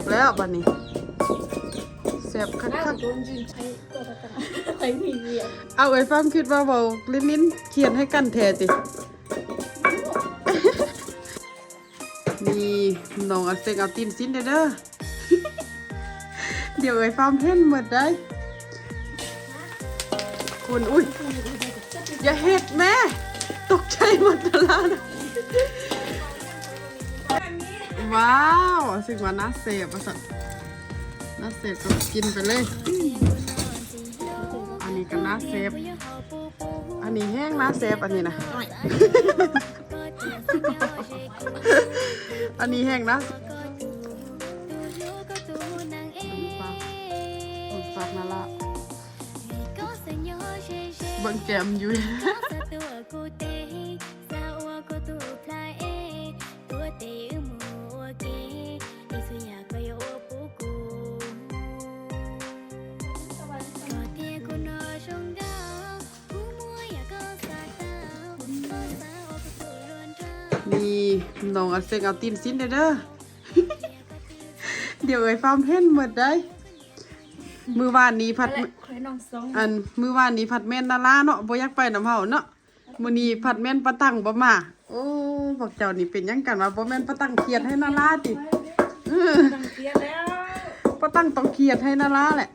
บแล้วบัดนี้แสบคัน่ากจะๆโดนยิงใช้ตัวตะกันใช้มีเวียนเอาไอ้ฟ้ามคิดว่าเบาลิ้นลิ้นเขียนให้กันแท้ติ นี่น้องอาเซงเอาตีนสิ้นเด้อเด้อ เดี๋ยวไอ้ฟ้ามเพ่นหมดได้ คุณ อุ้ย อย่าเฮ็ดแม่ ตกใจหมดแล้วนะ ว้าวสิ่งว่าน่าเสพอะสัตว์น่าเสพก็กินไปเลย อันนี้ก็น่าเสพอันนี้แห้งน่าเสพอันนี้นะอันนี้แห้งนะผมฝากนั่นละเบิ่งแกมอยู่ นี่น้องอาเซงเอาตีนสิ้นเด้อเด้อเดี๋ยวไอ้ฟาร์มเพ่นหมดได้ มือวานนี้ผัดและใครน้องสองอันมือวานนี้ผัดแม่นดาราเนาะบ่อยากไปน้ำเฮาเนาะมื้อนี้ผัดแม่นปะตังบ่มา โอ้พวกเจ้านี่เป็นหยังกันวะบ่แม่นปะตังเครียดให้นาราติเออตั้งเกียแล้วปะตังต้องเครียดให้นาราแหละ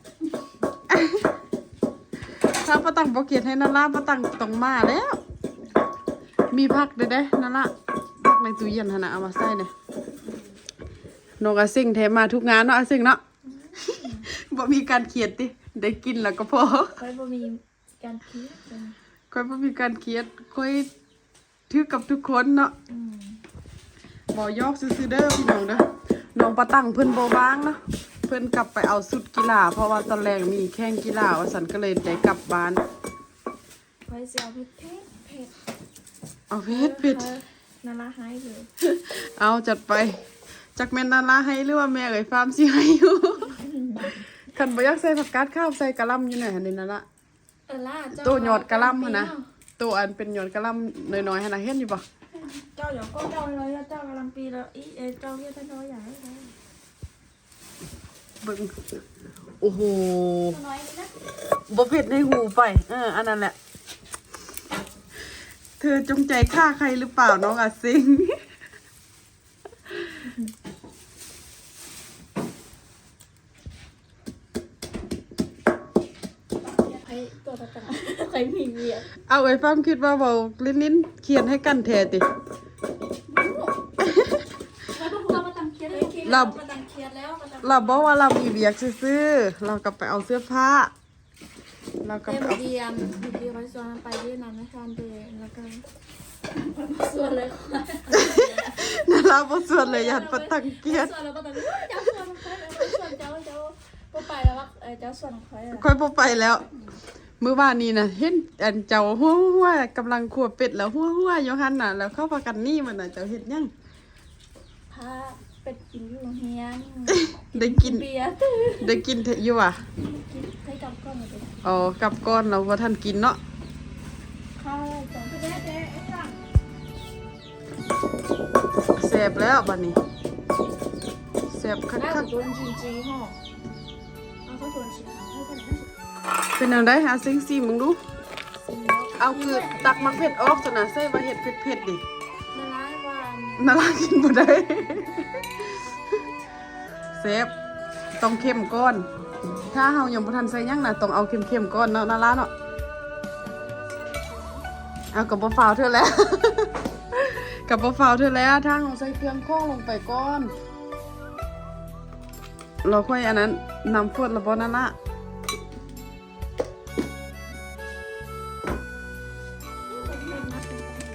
ถ้าปะตังบ่เครียดให้นาราปะตังต้องมาแล้ว มีผักเด้อเด้นาราผัก ในตู้เย็นหนนะเอามาใส่เนี่ยนกอาซิงแถมาทุกงานเนาะอาซิงเนาะบ่มีการเครียดติได้กินแล้วก็พอใครบ่มีการเกียค่อยบ่มีการเครียดค่อยถือกับทุกคนเนาะบ่ยอกซื่อเด้อพี่น้องเด้อน้องประตั้งเพิ่นบ่บ้างเนาะเพิ่นกลับไปเอาสุดกีฬาเพราะว่าตอนแรกมีแข่งกีฬาว่าสันก็เลยได้กลับบ้านใครเสียเผ็ดเผ็ดเผ็ดเอาเพชรผิด นาราหายเลยเอาจัดไปจักแม่นนาราให้หรือว่าแม่เอ้ยฟาร์มสิให้อยู่คันบ่อยากใส่ผักกาดข้าวใส่กะหล่ำอยู่ไหนหั่นนี่นั่นละเออล่าเจ้าตัวหยอดกะหล่ำหั่นนะตัวอันเป็นหยอดกะหล่ำน้อยๆหั่นน่ะเห็นอยู่บ่เจ้าอย่าก็เจ้าเลยเจ้ากำลังปีแล้วอีเอเจ้าเรียกท่านน้อยใหญ่เลยเบิ่งโอ้โหน้อยนะบ่เผ็ดในหูไปเอออันนั้นแหละ เธอจงใจฆ่าใครหรือเปล่าน้องอาซิงใครตัวตะกันใครมีเวียนเอาไอ้ฟ้ามคิดว่าเบาลิ้นลิ้นเขียนให้กันแท้ติ แล้วพวกเรามาตั้งเครียดเลยเรา มาตั้งเครียดแล้วมาตั้งเราบอกว่าเรามีเบียกซื้อๆเรากลับไปเอาเสื้อผ้า เรากลับเต็มไปเอาเดียมดีร้อยส่วนไปที่นั้นนะชอนเดย์แล้วก็ส่วนเลยค่ะนาราบ่ส่วนเลยยันปะตังเกียรติส่วนแล้วก็ตั้งเจ้าส่วนใครส่วนเจ้าเจ้าก็ไปแล้วว่าเออเจ้าส่วนใครอะค่อยบ่ไปแล้ว มื้อวานนี้น่ะ เห็นอันเจ้าหัวหัวๆกำลังขัวเป็ดแล้วหัวหัวๆอยู่หั่นน่ะ แล้วเข้าพากันนี่มันน่ะเจ้าเฮ็ดหยัง พาเป็ดกินอยู่เฮียนได้กิน เบียร์ตื่นได้กินเถอะอยู่อะ กินให้กับก้อนเลยอ๋อกลับก้อนเราว่าท่านกินเนาะข้าวจ้ะเด้เด้ไอ้จ้ะแสบแล้วบัดนี้แสบคัน่ากจะๆโดนจริงๆห่อเอาข้าวโดนชิมให้กันนะเป็นอะไรหาซิงซีมึงดูซิมแล้วเอาคือตักมักเผ็ดออกซะนะใส่ว่าเห็ดเผ็ดๆดิละลายวันน่ารักกินบ่ได้แสบต้องเข้มก้อน ถ้าเฮายังบ่ทันใส่หยังน่ะต้องเอาเข้มๆก้อนเนาะน่ารักเนาะเอากับบ่ฟาวเท่าแล้ว กับบ่ฟาวเท่าแล้วถ้าเฮาใส่เครื่องโค้งลงไปก่อน เราค่อยอันนั้นนำฟวดละบ่นั่นละ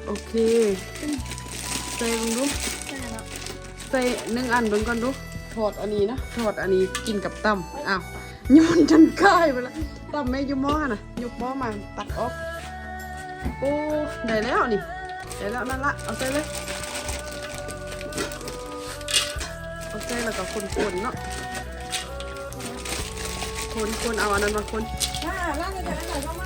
โอเค ใส่เบิ่งดูใช่แล้วใส่หนึ่งอันเบิ่งก่อนดู ถอดอันนี้นะถอดอันนี้กินกับตำอ้าวโยนจนกลายไปแล้วตำแม่อยูหม้อน่ะยกหม้อมาตักออกโอ้ได้แล้วนี่ได้แล้วนั่นละเอาใส่เลยเอาใส่แล้วก็คนๆเนาะคนๆเอาอันนั้นมาคนอ่าล่างจะได้หน่อยก็มา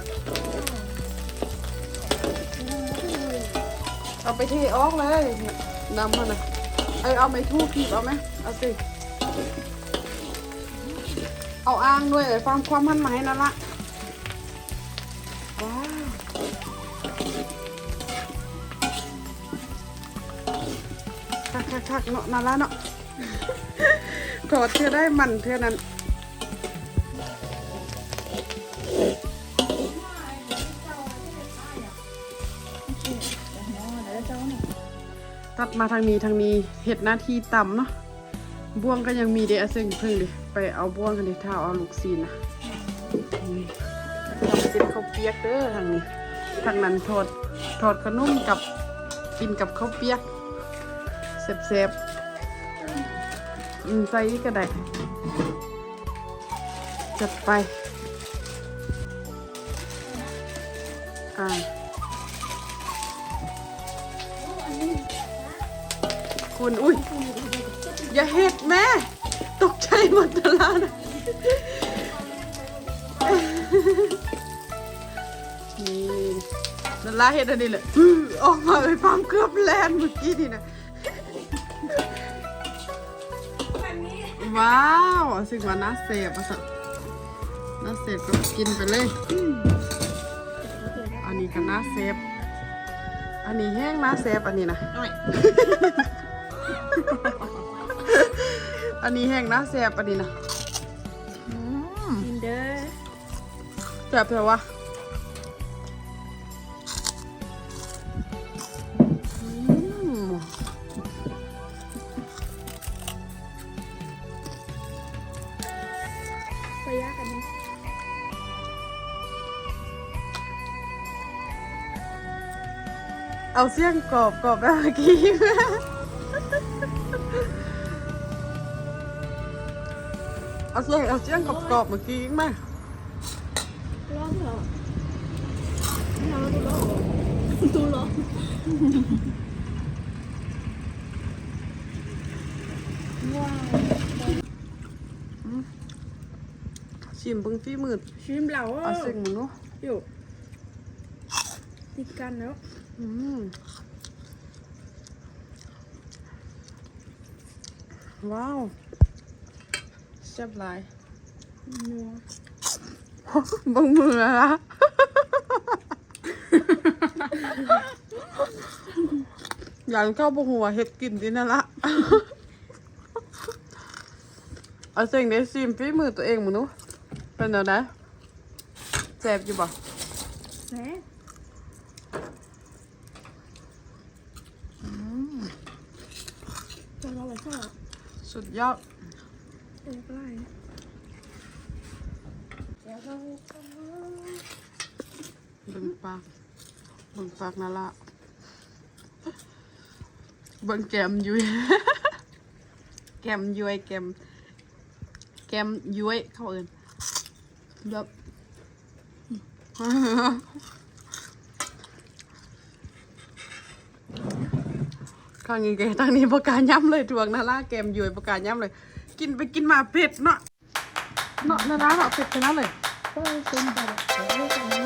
เอาไปเทออกเลยน้ำมันน่ะเอ้ยเอาไม้ทูบขีบเอาไหมเอาสิ เอาอ้างด้วยเลยความความมันมาให้นั่นละว้าวคักคักคักเนาะนั่นละเนาะถอดเธอได้มันเธอนั้นตัดมาทางนี้ทางนี้เห็ดหน้าที่ต่ำเนาะ บ่วงก็ยังมีเดะซึ่งเพิ่งดิไปเอาบ่วงกันดิถ้าเอาลูกซีนนะนี่ทำเป็นข้าวเปียกเด้อทางนี้ทางนั้นทอดทอดขนมกับกินกับข้าวเปียกแซ่บๆอืมใส่กก็ได้จัดไปอ่าคุณอุ้ย อย่าเห็ดแม่ ตกใจหมดตลาดนะนี่นันลาเห็ดอันนี้แหละออกมาไปฟาร์มเกือบแลนเมื่อกี้นี่นะว้าวสิ่งว่าน่าเสพอะสักน่าเสพก็กินไปเลย อันนี้ก็น่าเสพอันนี้แห้งน่าเสพอันนี้นะ อันนี้แห้งนะแสบอันนี้นะกินเด้อแสบเถอะวะอืมไปยากกันนี้เอาเสียงกรอบกรอบแบบเมื่อกี้ เอาเสียงเอาเสียงกรอบกรอบเมื่อกี้อีกไหมร้อนเหรอไม่เอาดูร้อนดูร้อนว้าวชิมเบิ้งฝีมือชิมเหล่าเอาเสียงมึงเนาะอยู่ติดกันแล้วอืมว้าว แซ่บหลายนัวบังมือละอย่างเข้าบหัวเห็ดกลิ่นดินั่นละเอาเสียงได้ซิมฝีมือตัวเองมึงนูเป็นเอาไดแซ่บอยู่บ่แซ่จะรอไว้ชอบสุดยอด เอ๊ะไรเดี๋ยบิ่งปากบิ่งปากนั่นละบิ่งแกมยุยแกมยุยแกม แกมยุยเขาเอินแบบข้างนี้แกทางนี้ประกาศย้ำเลยทวงนาราแกมยุยประกาศย้ำเลย กินไปกินมาเผ็ดเนาะเนาะนาราเนาะเผ็ดขนาดเลย ก็เป็นแบบเดี๋ยวเราจะ